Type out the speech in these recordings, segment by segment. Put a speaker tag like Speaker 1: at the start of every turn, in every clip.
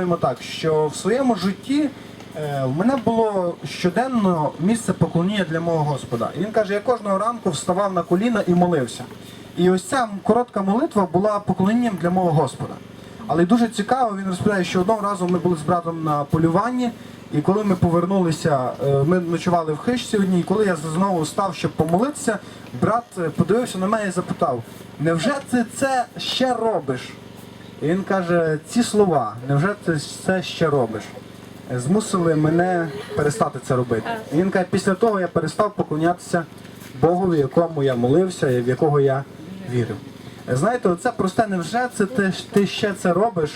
Speaker 1: йому так, що в своєму житті е, в мене було щоденно місце поклоніння для мого Господа. І він каже, я кожного ранку вставав на коліна і молився. І ось ця коротка молитва була поклонінням для мого Господа. Але дуже цікаво, він розповідає, що одного разу ми були з братом на полюванні, і коли ми повернулися, е, ми ночували в хижці одній, і коли я знову став, щоб помолитися, брат е, подивився на мене і запитав: невже ти це ще робиш? І він каже, ці слова, невже ти це ще робиш? Змусили мене перестати це робити. І він каже, після того я перестав поклонятися Богові, якому я молився і в якого я вірив. Знаєте, оце просте невже це ти, ти ще це робиш,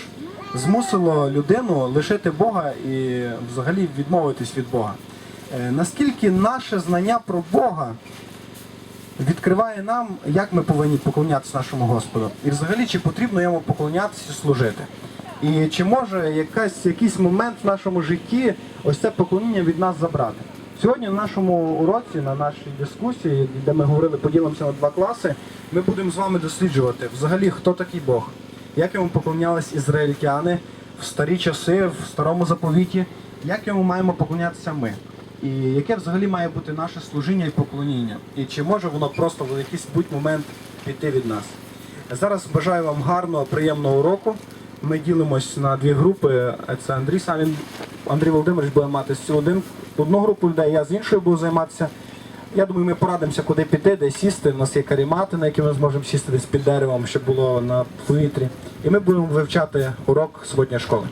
Speaker 1: змусило людину лишити Бога і взагалі відмовитись від Бога. Е, Наскільки наше знання про Бога відкриває нам, як ми повинні поклонятися нашому Господу. І взагалі, чи потрібно йому поклонятися і служити. І чи може якась, якийсь момент в нашому житті ось це поклоніння від нас забрати? Сьогодні на нашому уроці, на нашій дискусії, де ми говорили, поділимося на два класи, ми будемо з вами досліджувати взагалі, хто такий Бог, як йому поклонялись ізраїльтяни в старі часи, в старому заповіті, як йому маємо поклонятися ми. І яке взагалі має бути наше служіння і поклоніння? І чи може воно просто в якийсь будь момент піти від нас? Зараз бажаю вам гарного, приємного уроку. Ми ділимось на дві групи. Це Андрій Савін, Андрій Володимирович буде мати з один, одну групу людей, я з іншою буду займатися. Я думаю, ми порадимося, куди піти, де сісти. У нас є карімати, на які ми зможемо сісти десь під деревом, щоб було на повітрі. І ми будемо вивчати урок суботньої школи.